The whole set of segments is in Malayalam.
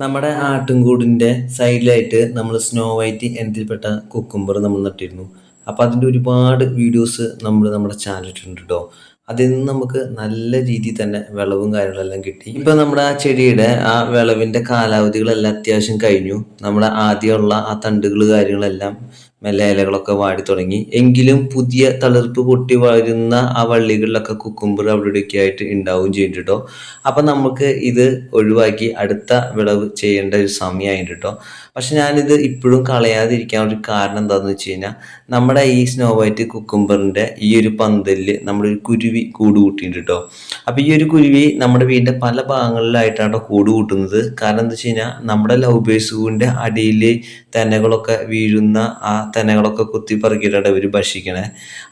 നമ്മുടെ ആട്ടിൻകൂടിന്റെ സൈഡിലായിട്ട് നമ്മൾ സ്നോ വൈറ്റ് ഇനത്തിൽപ്പെട്ട കുക്കുംബർ നമ്മൾ നട്ടിരുന്നു. അപ്പോൾ അതിന്റെ ഒരുപാട് വീഡിയോസ് നമ്മൾ നമ്മുടെ ചാനലിട്ടുണ്ട് കേട്ടോ അതിൽ നിന്ന് നമുക്ക് നല്ല രീതിയിൽ തന്നെ വിളവും കാര്യങ്ങളെല്ലാം കിട്ടി. ഇപ്പം നമ്മുടെ ആ ചെടിയുടെ ആ വിളവിന്റെ കാലാവധികളെല്ലാം അത്യാവശ്യം കഴിഞ്ഞു. നമ്മുടെ ആദ്യമുള്ള ആ തണ്ടുകൾ കാര്യങ്ങളെല്ലാം മെല്ലെ ഇലകളൊക്കെ വാടി തുടങ്ങി. എങ്കിലും പുതിയ തളിർപ്പ് പൊട്ടി വരുന്ന ആ വള്ളികളിലൊക്കെ കുക്കുംബർ അവിടെയൊക്കെ ആയിട്ട് ഉണ്ടാവുകയും ചെയ്യും കേട്ടോ അപ്പം നമുക്ക് ഇത് ഒഴിവാക്കി അടുത്ത വിളവ് ചെയ്യേണ്ട ഒരു സമയമായിട്ട് കേട്ടോ പക്ഷെ ഞാനിത് ഇപ്പോഴും കളയാതിരിക്കാൻ ഒരു കാരണം എന്താണെന്ന് വെച്ച് കഴിഞ്ഞാൽ നമ്മുടെ ഈ സ്നോ വൈറ്റ് കുക്കുംബറിന്റെ ഈ ഒരു പന്തലിൽ ഒരു കുരുവി കൂട് കൂട്ടിയിട്ടുണ്ട് കേട്ടോ അപ്പോൾ ഈ ഒരു കുരുവി നമ്മുടെ വീടിന്റെ പല ഭാഗങ്ങളിലായിട്ടാണ് ട്ടോ കൂട് കൂട്ടുന്നത്. കാരണം എന്താ വെച്ച് കഴിഞ്ഞാൽ നമ്മുടെ ലവ് ബേഴ്സ് അടിയിൽ തെനകളൊക്കെ വീഴുന്ന ആ തെനകളൊക്കെ കുത്തി പറക്കിയിട്ടാണ് ഇവർ ഭക്ഷിക്കണേ.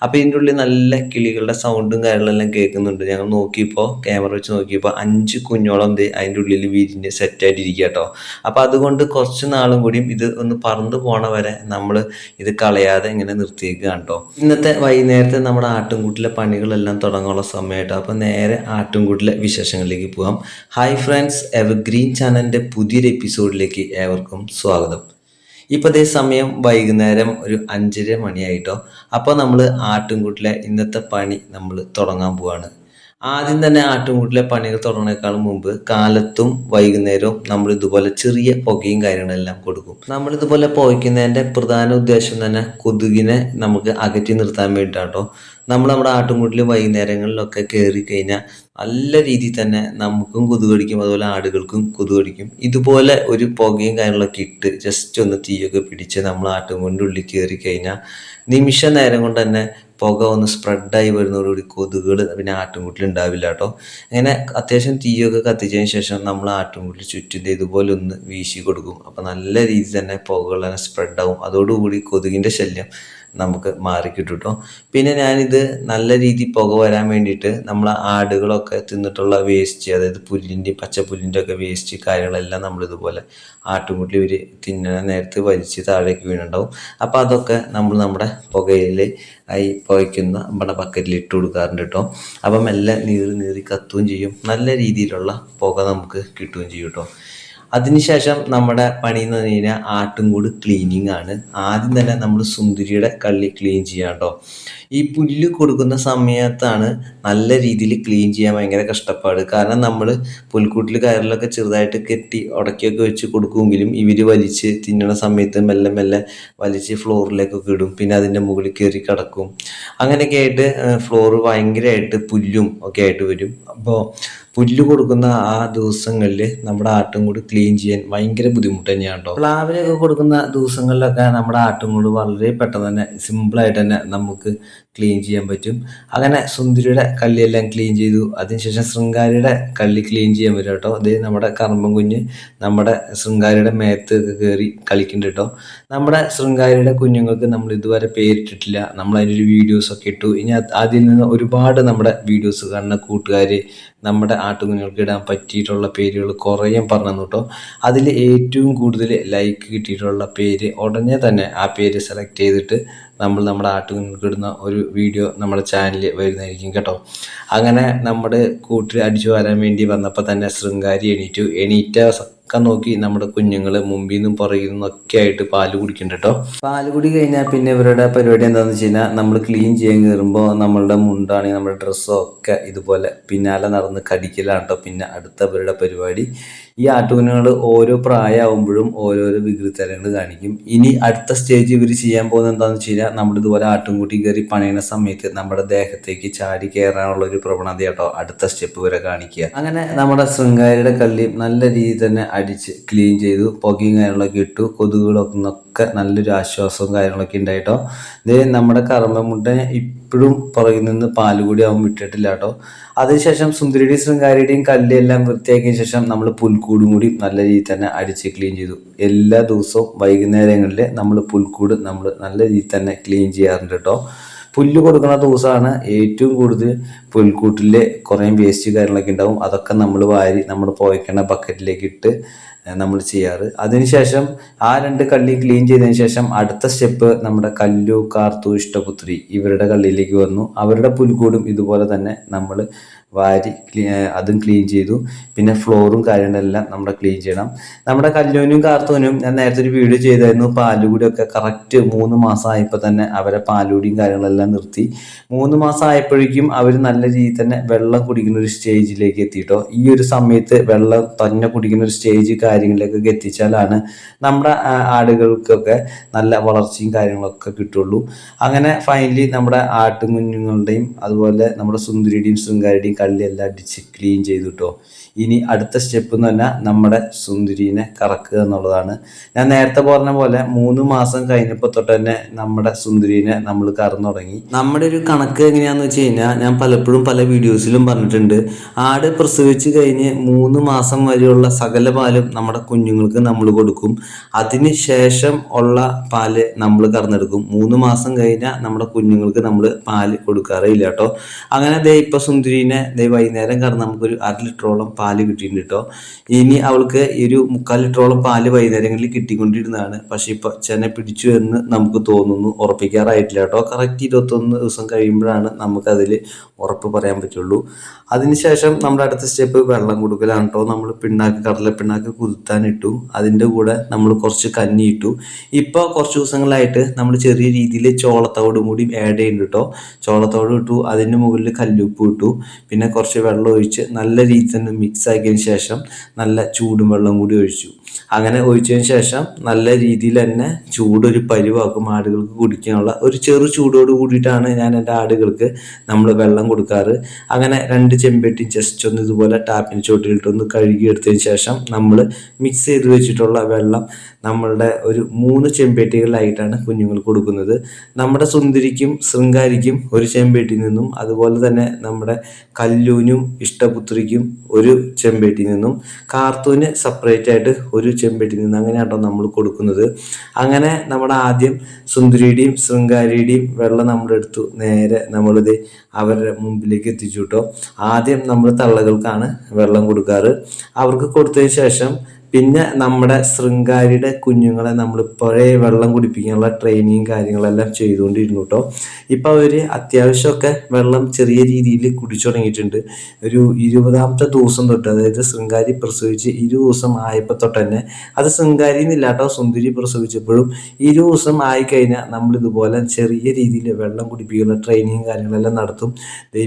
അപ്പോൾ ഇതിന്റെ ഉള്ളിൽ നല്ല കിളികളുടെ സൗണ്ടും കാര്യങ്ങളെല്ലാം കേൾക്കുന്നുണ്ട്. ഞങ്ങൾ നോക്കിയപ്പോൾ ക്യാമറ വെച്ച് നോക്കിയപ്പോൾ അഞ്ച് കുഞ്ഞോളം എന്ത് അതിന്റെ ഉള്ളിൽ വിരിഞ്ഞ് സെറ്റായിട്ടിരിക്കുക കേട്ടോ അപ്പോൾ അതുകൊണ്ട് കുറച്ച് നാളും കൂടിയും ഇത് ഒന്ന് പറന്നു പോണ വരെ നമ്മൾ ഇത് കളയാതെ ഇങ്ങനെ നിർത്തിയേക്കുകയാണ് കേട്ടോ ഇന്നത്തെ വൈകുന്നേരത്തെ നമ്മുടെ ആട്ടുംകൂട്ടിലെ പണികളെല്ലാം തുടങ്ങാനുള്ള സമയമായിട്ടോ. അപ്പോൾ നേരെ ആട്ടുംകൂട്ടിലെ വിശേഷങ്ങളിലേക്ക് പോകാം ഹായ് ഫ്രണ്ട്സ് എവർ ഗ്രീൻ ചാനലിന്റെ പുതിയൊരു എപ്പിസോഡിലേക്ക് ഏവർക്കും സ്വാഗതം. ഇപ്പോൾ അതേ സമയം വൈകുന്നേരം ഒരു അഞ്ചര മണിയായിട്ടോ. അപ്പോൾ നമ്മൾ ആട്ടിൻകൂട്ടിലെ ഇന്നത്തെ പണി നമ്മൾ തുടങ്ങാൻ പോവാണ്. ആദ്യം തന്നെ ആട്ടുമുട്ടിലെ പണികൾ തുടങ്ങുന്നേക്കാൾ മുമ്പ് കാലത്തും വൈകുന്നേരവും നമ്മൾ ഇതുപോലെ ചെറിയ പുകയും കാര്യങ്ങളെല്ലാം കൊടുക്കും. നമ്മൾ ഇതുപോലെ പുകയ്ക്കുന്നതിന്റെ പ്രധാന ഉദ്ദേശം തന്നെ കൊതുകിനെ നമുക്ക് അകറ്റി നിർത്താൻ വേണ്ടിയിട്ടാട്ടോ. നമ്മൾ നമ്മുടെ ആട്ടുംകൂട്ടിൽ വൈകുന്നേരങ്ങളിലൊക്കെ കയറി കഴിഞ്ഞാൽ നല്ല രീതിയിൽ തന്നെ നമുക്കും കൊതുക് കടിക്കും അതുപോലെ ആടുകൾക്കും കൊതുക് കടിക്കും. ഇതുപോലെ ഒരു പുകയും കാര്യങ്ങളൊക്കെ ഇട്ട് ജസ്റ്റ് ഒന്ന് തീയൊക്കെ പിടിച്ച് നമ്മൾ ആട്ടുംകൂടിന്റെ ഉള്ളിൽ കയറി കഴിഞ്ഞാൽ നിമിഷ നേരം കൊണ്ട് തന്നെ പുക ഒന്ന് സ്പ്രെഡായി വരുന്നതോടുകൂടി കൊതുകുകൾ പിന്നെ ആട്ടുംകൂട്ടിൽ ഉണ്ടാവില്ല കേട്ടോ. അങ്ങനെ അത്യാവശ്യം തീയൊക്കെ കത്തിച്ചതിന് ശേഷം നമ്മൾ ആട്ടുംകൂട്ടിൽ ചുറ്റും ഇതുപോലെ ഒന്ന് വീശി കൊടുക്കും. അപ്പോൾ നല്ല രീതിയിൽ തന്നെ പുകകൾ തന്നെ സ്പ്രെഡാവും അതോടുകൂടി കൊതുകിന്റെ ശല്യം നമുക്ക് മാറിക്കിട്ടും കേട്ടോ പിന്നെ ഞാനിത് നല്ല രീതിയിൽ പുക വരാൻ വേണ്ടിയിട്ട് നമ്മൾ ആടുകളൊക്കെ തിന്നിട്ടുള്ള വേസ്റ്റ് അതായത് പുല്ലിന്റെ പച്ചപ്പുല്ലിന്റെ ഒക്കെ വേസ്റ്റ് കാര്യങ്ങളെല്ലാം നമ്മളിതുപോലെ ആട്ടുമുട്ടിൽ ഇവർ തിന്നണ നേരത്ത് വലിച്ച് താഴേക്ക് വീണുണ്ടാവും. അപ്പോൾ അതൊക്കെ നമ്മൾ നമ്മുടെ പുകയിൽ ഈ പുകയ്ക്കുന്ന നമ്മുടെ ബക്കറ്റിൽ ഇട്ട് കൊടുക്കാറുണ്ട് കേട്ടോ. അപ്പം എല്ലാം നീറി നീറി കത്തുകയും ചെയ്യും. നല്ല രീതിയിലുള്ള പുക നമുക്ക് കിട്ടുകയും ചെയ്യും കേട്ടോ. അതിനുശേഷം നമ്മുടെ പണി എന്ന് പറഞ്ഞു കഴിഞ്ഞാൽ ആട്ടുംകൂട് ക്ലീനിങ് ആണ്. ആദ്യം തന്നെ നമ്മൾ സുന്ദരിയുടെ കള്ളി ക്ലീൻ ചെയ്യാം കേട്ടോ ഈ പുല്ല് കൊടുക്കുന്ന സമയത്താണ് നല്ല രീതിയിൽ ക്ലീൻ ചെയ്യാൻ ഭയങ്കര കഷ്ടപ്പാട്. കാരണം നമ്മൾ പുൽക്കൂട്ടിൽ കയറിലൊക്കെ ചെറുതായിട്ട് കെട്ടി ഉടക്കിയൊക്കെ വെച്ച് കൊടുക്കുമെങ്കിലും ഇവർ വലിച്ച് തിന്നണ സമയത്ത് മെല്ലെ മെല്ലെ വലിച്ച് ഫ്ലോറിലേക്കൊക്കെ ഇടും. പിന്നെ അതിന്റെ മുകളിൽ കയറി കിടക്കും. അങ്ങനെയൊക്കെ ആയിട്ട് ഫ്ലോർ ഭയങ്കരമായിട്ട് പുല്ലും ഒക്കെ ആയിട്ട് വരും. അപ്പോൾ പുല്ല് കൊടുക്കുന്ന ആ ദിവസങ്ങളിൽ നമ്മുടെ ആട്ടുംകൂട് ക്ലീൻ ചെയ്യാൻ ഭയങ്കര ബുദ്ധിമുട്ട് തന്നെയാണ് കേട്ടോ പ്ലാവിനൊക്കെ കൊടുക്കുന്ന ദിവസങ്ങളിലൊക്കെ നമ്മുടെ ആട്ടുംകൂട് വളരെ പെട്ടെന്ന് തന്നെ സിമ്പിളായിട്ട് തന്നെ നമുക്ക് ക്ലീൻ ചെയ്യാൻ പറ്റും. അങ്ങനെ സുന്ദരിയുടെ കള്ളിയെല്ലാം ക്ലീൻ ചെയ്തു. അതിനുശേഷം ശൃംഗാരിയുടെ കല്ലി ക്ലീൻ ചെയ്യാൻ പറ്റും കേട്ടോ അതേ നമ്മുടെ കർമ്മം കുഞ്ഞ് നമ്മുടെ ശൃംഗാരിയുടെ മേത്ത് കയറി കളിക്കുന്നുണ്ട് കേട്ടോ നമ്മുടെ ശൃംഗാരിയുടെ കുഞ്ഞുങ്ങൾക്ക് നമ്മൾ ഇതുവരെ പേരിട്ടിട്ടില്ല. നമ്മൾ അതിന്റെ ഒരു വീഡിയോസൊക്കെ ഇട്ടു. ഇനി അതിൽ നിന്ന് ഒരുപാട് നമ്മുടെ വീഡിയോസ് കാണുന്ന കൂട്ടുകാർ നമ്മുടെ ആട്ടുകുഞ്ഞുങ്ങൾക്ക് ഇടാൻ പറ്റിയിട്ടുള്ള പേരുകൾ കുറേ പറഞ്ഞു കേട്ടോ. അതിൽ ഏറ്റവും കൂടുതൽ ലൈക്ക് കിട്ടിയിട്ടുള്ള പേര് ഉടനെ തന്നെ ആ പേര് സെലക്ട് ചെയ്തിട്ട് നമ്മൾ നമ്മുടെ ആട്ടുകുഞ്ഞുങ്ങൾക്ക് ഇടുന്ന ഒരു വീഡിയോ നമ്മുടെ ചാനലിൽ വരുന്നതായിരിക്കും കേട്ടോ. അങ്ങനെ നമ്മുടെ കൂട്ടിൽ അടിച്ചു വരാൻ വേണ്ടി വന്നപ്പോൾ തന്നെ ശൃംഗാരി എണീറ്റു. എണീറ്റ ഒക്കെ നോക്കി നമ്മുടെ കുഞ്ഞുങ്ങളെ മുമ്പിൽ നിന്നും ഒക്കെ ആയിട്ട് പാൽ കുടിക്കുന്നുണ്ട് കേട്ടോ പാൽ കുടി കഴിഞ്ഞാൽ പിന്നെ ഇവരുടെ പരിപാടി എന്താണെന്ന് വെച്ച് കഴിഞ്ഞാൽ നമ്മൾ ക്ലീൻ ചെയ്യാൻ കയറുമ്പോൾ നമ്മളുടെ മുണ്ടാണെങ്കിൽ നമ്മുടെ ഡ്രസ്സോ ഒക്കെ ഇതുപോലെ പിന്നാലെ നടന്ന് കടിക്കലാണ് കേട്ടോ പിന്നെ അടുത്ത പരിപാടി. ഈ ആട്ടുകുഞ്ഞുങ്ങൾ ഓരോ പ്രായമാകുമ്പോഴും ഓരോരോ വികൃതരങ്ങൾ കാണിക്കും. ഇനി അടുത്ത സ്റ്റേജ് ഇവർ ചെയ്യാൻ പോകുന്നത് എന്താണെന്ന് വെച്ച് കഴിഞ്ഞാൽ നമ്മൾ ഇതുപോലെ ആട്ടുംകൂട്ടി കയറി പണിയുന്ന സമയത്ത് നമ്മുടെ ദേഹത്തേക്ക് ചാടി കയറാനുള്ള ഒരു പ്രവണത കേട്ടോ അടുത്ത സ്റ്റെപ്പ് വരെ കാണിക്കുക. അങ്ങനെ നമ്മുടെ ശൃംഗാരിയുടെ കള്ളി നല്ല രീതിയിൽ തന്നെ അടിച്ച് ക്ലീൻ ചെയ്തു പുകയും കാര്യങ്ങളൊക്കെ ഇട്ടു കൊതുകുകളൊക്കെ ഒക്കെ നല്ലൊരു ആശ്വാസവും കാര്യങ്ങളൊക്കെ ഉണ്ടായിട്ടോ ഇത് നമ്മുടെ കറമ്പമുട്ടനെ ഇപ്പോഴും പുറകിൽ നിന്ന് പാൽ കൂടി അവൻ വിട്ടിട്ടില്ല കേട്ടോ അതിനുശേഷം സുന്ദരിയുടെയും ശൃംഗാരിയുടെയും കല്ലെല്ലാം വൃത്തിയാക്കിയ ശേഷം നമ്മൾ പുൽക്കൂടും കൂടി നല്ല രീതിയിൽ തന്നെ അടിച്ച് ക്ലീൻ ചെയ്തു. എല്ലാ ദിവസവും വൈകുന്നേരങ്ങളിൽ നമ്മൾ പുൽക്കൂട് നമ്മൾ നല്ല രീതിയിൽ തന്നെ ക്ലീൻ ചെയ്യാറുണ്ട് കേട്ടോ പുല്ല് കൊടുക്കുന്ന ദിവസമാണ് ഏറ്റവും കൂടുതൽ പുൽക്കൂട്ടിൽ കുറേ വേസ്റ്റ് കാര്യങ്ങളൊക്കെ ഉണ്ടാവും. അതൊക്കെ നമ്മൾ വാരി നമ്മൾ പോയിക്കണ ബക്കറ്റിലേക്ക് ഇട്ട് നമ്മൾ ചെയ്യാറ്. അതിനുശേഷം ആ രണ്ട് കള്ളി ക്ലീൻ ചെയ്തതിന് ശേഷം അടുത്ത സ്റ്റെപ്പ് നമ്മുടെ കല്ലു കാർത്തു ഇഷ്ടപുത്രി ഇവരുടെ കള്ളിയിലേക്ക് വന്നു. അവരുടെ പുൽക്കൂടും ഇതുപോലെ തന്നെ നമ്മൾ വാരി അതും ക്ലീൻ ചെയ്തു. പിന്നെ ഫ്ലോറും കാര്യങ്ങളെല്ലാം നമ്മുടെ ക്ലീൻ ചെയ്യണം. നമ്മുടെ കല്ലോനും കാർത്തൂനും ഞാൻ നേരത്തെ ഒരു വീഡിയോ ചെയ്തായിരുന്നു. പാലുകൂടിയൊക്കെ കറക്റ്റ് മൂന്ന് മാസം ആയപ്പോൾ തന്നെ അവരെ പാലുകൂടിയും കാര്യങ്ങളെല്ലാം നിർത്തി. മൂന്ന് മാസം ആയപ്പോഴേക്കും അവർ നല്ല രീതിയിൽ തന്നെ വെള്ളം കുടിക്കുന്ന ഒരു സ്റ്റേജിലേക്ക് എത്തിയിട്ടോ ഈ ഒരു സമയത്ത് വെള്ളം തന്നെ കുടിക്കുന്ന ഒരു സ്റ്റേജ് കാര്യങ്ങളിലേക്കൊക്കെ എത്തിച്ചാലാണ് നമ്മുടെ ആടുകൾക്കൊക്കെ നല്ല വളർച്ചയും കാര്യങ്ങളൊക്കെ കിട്ടുള്ളൂ. അങ്ങനെ ഫൈനലി നമ്മുടെ ആട്ടുകുഞ്ഞുങ്ങളുടെയും അതുപോലെ നമ്മുടെ സുന്ദരിയുടെയും ശൃംഗാരിയുടെയും കള്ളിയെല്ലാം അടിച്ച് ക്ലീൻ ചെയ്തു ഇനി അടുത്ത സ്റ്റെപ്പ് എന്ന് പറഞ്ഞാൽ നമ്മുടെ സുന്ദരീനെ കറക്കുക എന്നുള്ളതാണ്. ഞാൻ നേരത്തെ പറഞ്ഞ പോലെ മൂന്ന് മാസം കഴിഞ്ഞപ്പോൾ തൊട്ട് തന്നെ നമ്മുടെ സുന്ദരീനെ നമ്മൾ കറന്നു തുടങ്ങി. നമ്മുടെ ഒരു കണക്ക് എങ്ങനെയാന്ന് വെച്ച് കഴിഞ്ഞാൽ ഞാൻ പലപ്പോഴും പല വീഡിയോസിലും പറഞ്ഞിട്ടുണ്ട്. ആട് പ്രസവിച്ച് കഴിഞ്ഞ് മൂന്ന് മാസം വരെയുള്ള സകല പാലും നമ്മുടെ കുഞ്ഞുങ്ങൾക്ക് നമ്മൾ കൊടുക്കും. അതിന് ശേഷം ഉള്ള പാൽ നമ്മൾ കറന്നെടുക്കും. മൂന്ന് മാസം കഴിഞ്ഞാൽ നമ്മുടെ കുഞ്ഞുങ്ങൾക്ക് നമ്മൾ പാൽ കൊടുക്കാറേ ഇല്ല കേട്ടോ അങ്ങനെ ദേ ഇപ്പൊ സുന്ദരീനെ വൈകുന്നേരം കാരണം നമുക്കൊരു അര ലിറ്ററോളം പാൽ കിട്ടിയിട്ടുണ്ട് കേട്ടോ ഇനി അവൾക്ക് ഒരു മുക്കാൽ ലിറ്ററോളം പാൽ വൈകുന്നേരങ്ങളിൽ കിട്ടിക്കൊണ്ടിരുന്നതാണ്. പക്ഷെ ഇപ്പൊ ചെന പിടിച്ചു എന്ന് നമുക്ക് തോന്നുന്നു. ഉറപ്പിക്കാറായിട്ടില്ല കേട്ടോ കറക്റ്റ് ഇരുപത്തൊന്ന് ദിവസം കഴിയുമ്പോഴാണ് നമുക്കതിൽ ഉറപ്പ് പറയാൻ പറ്റുള്ളൂ. അതിനുശേഷം നമ്മുടെ അടുത്ത സ്റ്റെപ്പ് വെള്ളം കൊടുക്കലാണ് കേട്ടോ നമ്മൾ പിണ്ണാക്ക് കടല പിണ്ണാക്ക് കുതിർത്താനിട്ടു അതിന്റെ കൂടെ നമ്മൾ കുറച്ച് കഞ്ഞി ഇട്ടു. ഇപ്പോൾ കുറച്ച് ദിവസങ്ങളായിട്ട് നമ്മൾ ചെറിയ രീതിയിൽ ചോളത്തോടും കൂടി ആഡ് ചെയ്യുന്നുണ്ട് കേട്ടോ ചോളത്തോട് ഇട്ടു. അതിന്റെ മുകളിൽ കല്ലുപ്പ് ഇട്ടു. പിന്നെ കുറച്ച് വെള്ളം ഒഴിച്ച് നല്ല രീതിയിൽ തന്നെ മിക്സ് ആക്കിയതിന് ശേഷം നല്ല ചൂടും വെള്ളം കൂടി ഒഴിച്ചു. അങ്ങനെ ഒഴിച്ചതിന് ശേഷം നല്ല രീതിയിൽ തന്നെ ചൂടൊരു പരിവാക്കും ആടുകൾക്ക് കുടിക്കാനുള്ള ഒരു ചെറു ചൂടോട് കൂടിയിട്ടാണ് ഞാൻ എന്റെ ആടുകൾക്ക് നമ്മൾ വെള്ളം കൊടുക്കാറ്. അങ്ങനെ രണ്ട് ചെമ്പെട്ടി ജസ്റ്റ് ഒന്ന് ഇതുപോലെ ടാപ്പിന് ചോട്ടിലിട്ടൊന്ന് കഴുകിയെടുത്തതിന് ശേഷം നമ്മൾ മിക്സ് ചെയ്ത് വെച്ചിട്ടുള്ള വെള്ളം നമ്മളുടെ ഒരു മൂന്ന് ചെമ്പേട്ടികളിലായിട്ടാണ് കുഞ്ഞുങ്ങൾ കൊടുക്കുന്നത്. നമ്മുടെ സുന്ദരിക്കും ശൃംഗാരിക്കും ഒരു ചെമ്പേട്ടിയിൽ നിന്നും അതുപോലെ തന്നെ നമ്മുടെ കല്ലൂനും ഇഷ്ടപുത്രിക്കും ഒരു ചെമ്പേട്ടിയിൽ നിന്നും കാർത്തൂന് സെപ്പറേറ്റ് ആയിട്ട് ഒരു ചെമ്പേട്ടിയിൽ നിന്ന് അങ്ങനെയാട്ടോ നമ്മൾ കൊടുക്കുന്നത്. അങ്ങനെ നമ്മുടെ ആദ്യം സുന്ദരിയുടെയും ശൃംഗാരിയുടെയും വെള്ളം നമ്മളെടുത്തു നേരെ നമ്മളിത് അവരുടെ മുമ്പിലേക്ക് എത്തിച്ചു കേട്ടോ. ആദ്യം നമ്മൾ തള്ളകൾക്കാണ് വെള്ളം കൊടുക്കാറ്. അവർക്ക് കൊടുത്തതിന് ശേഷം പിന്നെ നമ്മുടെ ശൃംഗാരിയുടെ കുഞ്ഞുങ്ങളെ നമ്മൾ ഇപ്പോഴേ വെള്ളം കുടിപ്പിക്കാനുള്ള ട്രെയിനിങ് കാര്യങ്ങളെല്ലാം ചെയ്തുകൊണ്ടിരുന്നു കേട്ടോ ഇപ്പോൾ അവർ അത്യാവശ്യമൊക്കെ വെള്ളം ചെറിയ രീതിയിൽ കുടിച്ചു തുടങ്ങിയിട്ടുണ്ട്. ഒരു ഇരുപതാമത്തെ ദിവസം തൊട്ട് അതായത് ശൃംഗാരി പ്രസവിച്ച് ഇരു ദിവസം ആയപ്പോൾ തൊട്ട് തന്നെ അത് ശൃംഗാരി എന്നില്ല കേട്ടോ സുന്ദരി പ്രസവിച്ചപ്പോഴും ഇരു ദിവസം ആയിക്കഴിഞ്ഞാൽ നമ്മൾ ഇതുപോലെ ചെറിയ രീതിയിൽ വെള്ളം കുടിപ്പിക്കുന്ന ട്രെയിനിങ് കാര്യങ്ങളെല്ലാം നടത്തും.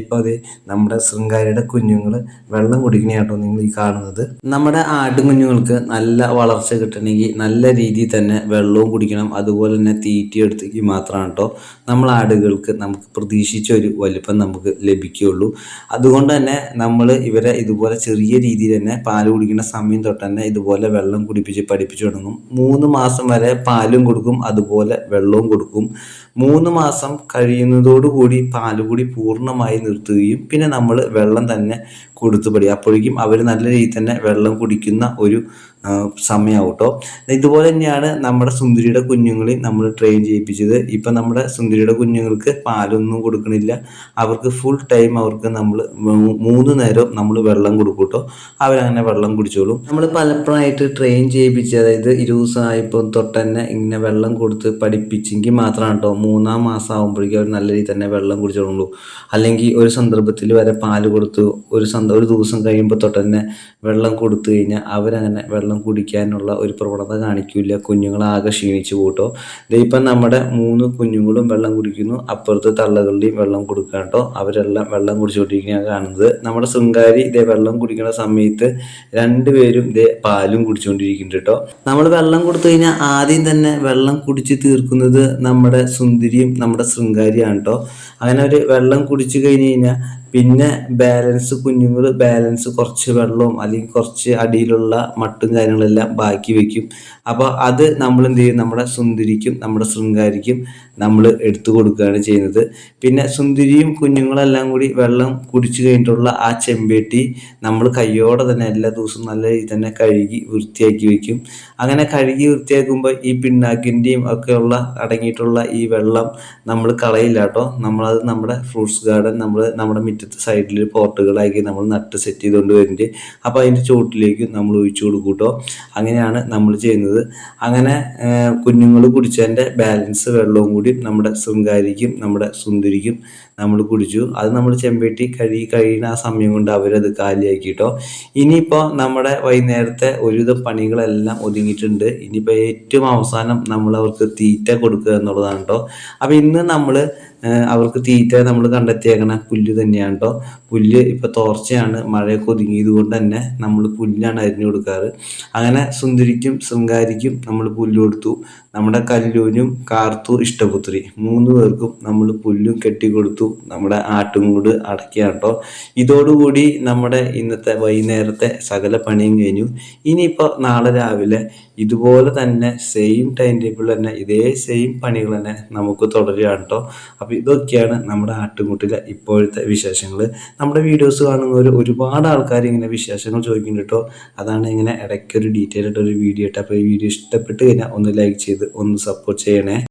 ഇപ്പോൾ അത് നമ്മുടെ ശൃംഗാരിയുടെ കുഞ്ഞുങ്ങൾ വെള്ളം കുടിക്കണ കേട്ടോ നിങ്ങൾ ഈ കാണുന്നത്. നമ്മുടെ ആട്ടുകുഞ്ഞുങ്ങൾക്ക് നല്ല വളർച്ച കിട്ടണമെങ്കിൽ നല്ല രീതിയിൽ തന്നെ വെള്ളവും കുടിക്കണം. അതുപോലെ തന്നെ തീറ്റി എടുത്തെങ്കിൽ മാത്രമാണ് കേട്ടോ. നമ്മൾ ആടുകൾക്ക് നമുക്ക് പ്രതീക്ഷിച്ച ഒരു വലിപ്പം നമുക്ക് ലഭിക്കുകയുള്ളൂ. അതുകൊണ്ട് തന്നെ നമ്മൾ ഇവരെ ഇതുപോലെ ചെറിയ രീതിയിൽ തന്നെ പാൽ കുടിക്കുന്ന സമയം തൊട്ട് തന്നെ ഇതുപോലെ വെള്ളം കുടിപ്പിച്ച് പഠിപ്പിച്ചു തുടങ്ങും. മൂന്ന് മാസം വരെ പാലും കൊടുക്കും അതുപോലെ വെള്ളവും കൊടുക്കും. മൂന്ന് മാസം കഴിയുന്നതോടുകൂടി പാലുകൂടി പൂർണമായി നിർത്തുകയും പിന്നെ നമ്മൾ വെള്ളം തന്നെ കൊടുത്തു പഠി അപ്പോഴേക്കും അവർ നല്ല രീതിയിൽ തന്നെ വെള്ളം കുടിക്കുന്ന ഒരു സമയമാവും കേട്ടോ ഇതുപോലെ തന്നെയാണ് നമ്മുടെ സുന്ദരിയുടെ കുഞ്ഞുങ്ങളെ നമ്മൾ ട്രെയിൻ ചെയ്യിപ്പിച്ചത്. ഇപ്പം നമ്മുടെ സുന്ദരിയുടെ കുഞ്ഞുങ്ങൾക്ക് പാലൊന്നും കൊടുക്കണില്ല. അവർക്ക് ഫുൾ ടൈം അവർക്ക് നമ്മൾ മൂന്ന് നേരം നമ്മൾ വെള്ളം കൊടുക്കും കേട്ടോ അവരങ്ങനെ വെള്ളം കുടിച്ചോളും. നമ്മൾ പലപ്പോഴായിട്ട് ട്രെയിൻ ചെയ്യിപ്പിച്ച് അതായത് ഇരു ദിവസമായപ്പോൾ തൊട്ട് തന്നെ ഇങ്ങനെ വെള്ളം കൊടുത്ത് പഠിപ്പിച്ചെങ്കിൽ മാത്രമാണ് കേട്ടോ മൂന്നാം മാസം ആകുമ്പോഴേക്കും അവർ നല്ല രീതിയിൽ തന്നെ വെള്ളം കുടിച്ചോളുള്ളൂ. അല്ലെങ്കിൽ ഒരു സന്ദർഭത്തിൽ വരെ പാൽ കൊടുത്തു ഒരു സന്ദ ഒരു ദിവസം കഴിയുമ്പോൾ തൊട്ട് തന്നെ വെള്ളം കൊടുത്തു കഴിഞ്ഞാൽ അവരങ്ങനെ വെള്ളം കുടിക്കാനുള്ള ഒരു പ്രവണത കാണിക്കില്ല. കുഞ്ഞുങ്ങളാകെ ക്ഷീണിച്ചു പോട്ടോ ഇതിപ്പം നമ്മുടെ മൂന്ന് കുഞ്ഞുങ്ങളും വെള്ളം കുടിക്കുന്നു. അപ്പുറത്ത് തള്ളകളുടെയും വെള്ളം കൊടുക്കുക കേട്ടോ. അവരെല്ലാം വെള്ളം കുടിച്ചുകൊണ്ടിരിക്കുകയാണ് കാണുന്നത്. നമ്മുടെ ശൃംഗാരി ഇതേ വെള്ളം കുടിക്കുന്ന സമയത്ത് രണ്ടുപേരും ഇതേ പാലും കുടിച്ചുകൊണ്ടിരിക്കുന്നുണ്ട് കേട്ടോ. നമ്മൾ വെള്ളം കൊടുത്തു കഴിഞ്ഞാൽ ആദ്യം തന്നെ വെള്ളം കുടിച്ച് തീർക്കുന്നത് നമ്മുടെ സുന്ദരിയും നമ്മുടെ ശൃംഗാരിയാണ് കേട്ടോ. അങ്ങനെ ഒരു വെള്ളം കുടിച്ചു കഴിഞ്ഞ് കഴിഞ്ഞാൽ പിന്നെ ബാലൻസ് കുഞ്ഞുങ്ങൾ ബാലൻസ് കുറച്ച് വെള്ളവും അല്ലെങ്കിൽ കുറച്ച് അടിയിലുള്ള മട്ടും കാര്യങ്ങളെല്ലാം ബാക്കി വെക്കും. അപ്പോൾ അത് നമ്മൾ എന്ത് ചെയ്യും? നമ്മുടെ സുന്ദരിക്കും നമ്മുടെ ശൃംഗാരിക്കും നമ്മൾ എടുത്തു കൊടുക്കുകയാണ് ചെയ്യുന്നത്. പിന്നെ സുന്ദരിയും കുഞ്ഞുങ്ങളെല്ലാം കൂടി വെള്ളം കുടിച്ചു കഴിഞ്ഞിട്ടുള്ള ആ ചെമ്പേട്ടി നമ്മൾ കയ്യോടെ തന്നെ എല്ലാ ദിവസവും നല്ല രീതിയിൽ തന്നെ കഴുകി വൃത്തിയാക്കി വെക്കും. അങ്ങനെ കഴുകി വൃത്തിയാക്കുമ്പോൾ ഈ പിണ്ണാക്കിന്റെയും ഒക്കെയുള്ള അടങ്ങിയിട്ടുള്ള ഈ വെള്ളം നമ്മൾ കളയില്ല കേട്ടോ. നമ്മളത് നമ്മുടെ ഫ്രൂട്ട്സ് ഗാർഡൻ നമ്മൾ നമ്മുടെ മുറ്റത്തെ സൈഡിൽ പോട്ടുകളാക്കി നമ്മൾ നട്ട് സെറ്റ് ചെയ്തുകൊണ്ട് വരുന്നുണ്ട്. അപ്പോൾ അതിന്റെ ചുവട്ടിലേക്ക് നമ്മൾ ഒഴിച്ചു കൊടുക്കും കേട്ടോ. അങ്ങനെയാണ് നമ്മൾ ചെയ്യുന്നത്. അങ്ങനെ കുഞ്ഞുങ്ങൾ കുടിച്ചതിന്റെ ബാലൻസ് വെള്ളവും കൂടി നമ്മുടെ ശൃംഗാരിക്കും നമ്മുടെ സുന്ദരിക്കും. നമ്മൾ കുടിച്ചു. അത് നമ്മൾ ചെമ്പേറ്റി കഴുകി കഴിയുന്ന ആ സമയം കൊണ്ട് അവരത് കാലിയാക്കിയിട്ടോ ഇനിയിപ്പോൾ നമ്മുടെ വൈകുന്നേരത്തെ ഒരുവിധം പണികളെല്ലാം ഒതുങ്ങിയിട്ടുണ്ട്. ഇനിയിപ്പോൾ ഏറ്റവും അവസാനം നമ്മൾ അവർക്ക് തീറ്റ കൊടുക്കുക എന്നുള്ളതാണ് കേട്ടോ അപ്പോൾ ഇന്ന് നമ്മൾ അവർക്ക് തീറ്റ നമ്മൾ കണ്ടെത്തിയേക്കണ പുല്ല് തന്നെയാണ് കേട്ടോ പുല്ല് ഇപ്പോൾ തോർച്ചയാണ് മഴയൊക്കെ ഒതുങ്ങിയത് കൊണ്ട് തന്നെ നമ്മൾ പുല്ലാണ് അരിഞ്ഞു കൊടുക്കാറ്. അങ്ങനെ സുന്ദരിക്കും ശൃംഗാരിക്കും നമ്മൾ പുല്ല് കൊടുത്തു. നമ്മുടെ കല്ലൂനും കാർത്തു ഇഷ്ടപുത്രി. മൂന്ന് പേർക്കും നമ്മൾ പുല്ലും കെട്ടിക്കൊടുത്തു നമ്മുടെ ആട്ടുംകൂട് അടയ്ക്കുകയാണ് കേട്ടോ ഇതോടുകൂടി നമ്മുടെ ഇന്നത്തെ വൈകുന്നേരത്തെ സകല പണിയും കഴിഞ്ഞു. ഇനിയിപ്പോൾ നാളെ രാവിലെ ഇതുപോലെ തന്നെ സെയിം ടൈം ടേബിൾ തന്നെ ഇതേ സെയിം പണികൾ തന്നെ നമുക്ക് തുടരുകയാണ് കേട്ടോ അപ്പോൾ ഇതൊക്കെയാണ് നമ്മുടെ ആട്ടുംകൂട്ടിലെ ഇപ്പോഴത്തെ വിശേഷങ്ങൾ നമ്മുടെ വീഡിയോസ് കാണുന്നവർ ഒരുപാട് ആൾക്കാർ ഇങ്ങനെ വിശേഷങ്ങൾ ചോദിക്കുന്നുണ്ട് കേട്ടോ അതാണ് ഇങ്ങനെ ഇടയ്ക്കൊരു ഡീറ്റെയിൽ ആയിട്ട് ഒരു വീഡിയോ ഇട്ട്. അപ്പോൾ ഈ വീഡിയോ ഇഷ്ടപ്പെട്ട് കഴിഞ്ഞാൽ ഒന്ന് ലൈക്ക് ചെയ്ത് ഒന്ന് സപ്പോർട്ട് ചെയ്യണേ.